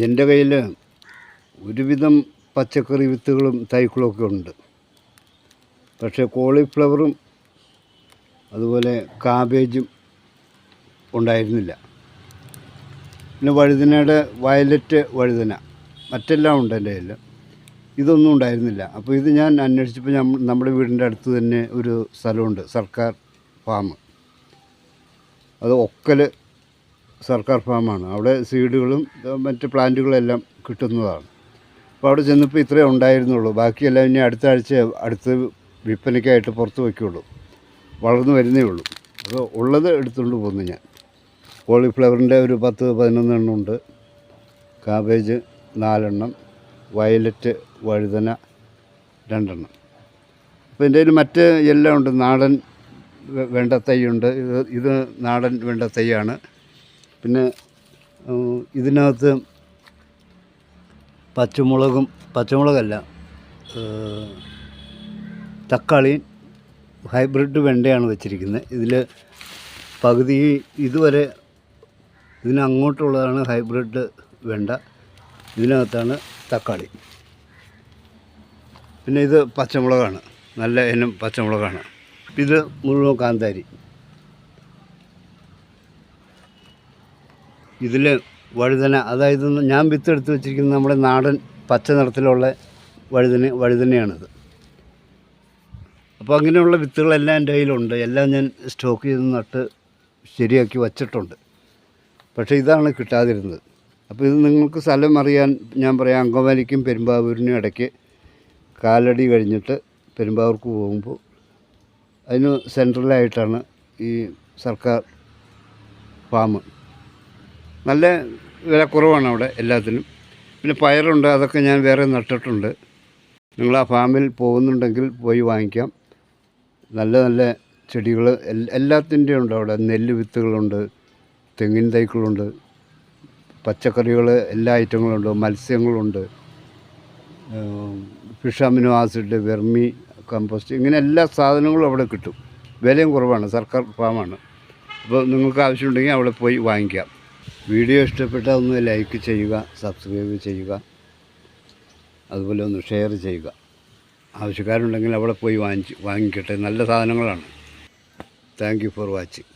എന്റെ കയ്യിൽ ഒരുവിധം പച്ചക്കറി വിത്തുകളും തൈക്കളൊക്കെ ഉണ്ട്. പക്ഷേ കോളിഫ്ലവറും അതുപോലെ കാബേജും ഉണ്ടായിരുന്നില്ല. പിന്നെ വഴുതനയുടെ വയലറ്റ് വഴുതന മറ്റെല്ലാം ഉണ്ട് എന്റെ കയ്യിൽ. ഇതൊന്നും ഉണ്ടായിരുന്നില്ല. അപ്പോൾ ഇത് ഞാൻ അന്വേഷിച്ചപ്പോൾ നമ്മുടെ വീടിന്റെ അടുത്ത് തന്നെ ഒരു സ്ഥലമുണ്ട് സർക്കാർ ഫാം. അത് ഒക്കൽ സർക്കാർ ഫാമാണ്. അവിടെ സീഡുകളും മറ്റ് പ്ലാന്റുകളും എല്ലാം കിട്ടുന്നതാണ്. അപ്പോൾ അവിടെ ചെന്നപ്പോൾ ഇത്രയേ ഉണ്ടായിരുന്നുള്ളൂ. ബാക്കിയെല്ലാം ഇനി അടുത്ത ആഴ്ച അടുത്ത് വിൽപ്പനയ്ക്കായിട്ട് പുറത്ത് വയ്ക്കുള്ളൂ. വളർന്നു വരുന്നേ ഉള്ളൂ. അപ്പോൾ ഉള്ളത് എടുത്തുകൊണ്ട് പോകുന്നു ഞാൻ. കോളിഫ്ലവറിന്റെ ഒരു പത്ത് പതിനൊന്നെണ്ണം ഉണ്ട്. കാബേജ് നാലെണ്ണം. വയലറ്റ് വഴുതന രണ്ടെണ്ണം. അപ്പോൾ എന്റെ കയ്യിൽ മറ്റ് എല്ലാം ഉണ്ട്. നാടൻ വേണ്ട തൈയുണ്ട് ഇത് ഇത് നാടൻ വെണ്ട തൈയാണ് പിന്നെ ഇതിനകത്ത് പച്ചമുളകും പച്ചമുളകല്ല തക്കാളി ഹൈബ്രിഡ് വെണ്ടയാണ് വെച്ചിരിക്കുന്നത്. ഇതിൽ പകുതി ഇതുവരെ ഇതിനങ്ങോട്ടുള്ളതാണ് ഹൈബ്രിഡ് വെണ്ട. ഇതിനകത്താണ് തക്കാളി. പിന്നെ ഇത് പച്ചമുളകാണ്. നല്ല ഇനം പച്ചമുളകാണ്. ഇത് മുഴുവൻ കാന്താരി. ഇതിൽ വഴുതന അതായത് ഞാൻ വിത്തെടുത്ത് വെച്ചിരിക്കുന്ന നമ്മുടെ നാടൻ പച്ച നിറത്തിലുള്ള വഴുതന വഴുതനയാണിത്. അപ്പോൾ അങ്ങനെയുള്ള വിത്തുകളെല്ലാം എന്റെ കയ്യിലുണ്ട്. എല്ലാം ഞാൻ സ്റ്റോക്ക് ചെയ്ത് നട്ട് ശരിയാക്കി വച്ചിട്ടുണ്ട്. പക്ഷേ ഇതാണ് കിട്ടാതിരുന്നത്. അപ്പോൾ ഇത് നിങ്ങൾക്ക് സ്ഥലം അറിയാൻ ഞാൻ പറയാം. അങ്കമാലിക്കും പെരുമ്പാവൂരിനും ഇടയ്ക്ക് കാലടി കഴിഞ്ഞിട്ട് പെരുമ്പാവൂർക്ക് പോകുമ്പോൾ അതിന് സെൻട്രലായിട്ടാണ് ഈ സർക്കാർ ഫാം നല്ല വില കുറവാണ് അവിടെ എല്ലാത്തിനും. പിന്നെ പയറുണ്ട് അതൊക്കെ ഞാൻ വേറെ നട്ടിട്ടുണ്ട്. നിങ്ങൾ ആ ഫാമിൽ പോകുന്നുണ്ടെങ്കിൽ പോയി വാങ്ങിക്കാം. നല്ല നല്ല ചെടികൾ എല്ലാത്തിന്റെയും ഉണ്ട് അവിടെ. നെല്ല് വിത്തുകളുണ്ട് തെങ്ങിൻ തൈകളുണ്ട് പച്ചക്കറികൾ എല്ലാ ഐറ്റങ്ങളുണ്ട് മത്സ്യങ്ങളുണ്ട്. Fish amino acid vermicompost ഇങ്ങനെ എല്ലാ സാധനങ്ങളും അവിടെ കിട്ടും. വിലയും കുറവാണ് സർക്കാർ ഫാമാണ്. അപ്പോൾ നിങ്ങൾക്ക് ആവശ്യമുണ്ടെങ്കിൽ അവിടെ പോയി വാങ്ങിക്കാം. വീഡിയോ ഇഷ്ടപ്പെട്ടാൽ ഒന്ന് ലൈക്ക് ചെയ്യുക സബ്സ്ക്രൈബ് ചെയ്യുക അതുപോലെ ഒന്ന് ഷെയർ ചെയ്യുക. ആവശ്യക്കാരുണ്ടെങ്കിൽ അവിടെ പോയി വാങ്ങിച്ച് വാങ്ങിക്കട്ടെ. നല്ല സാധനങ്ങളാണ്. Thank for watching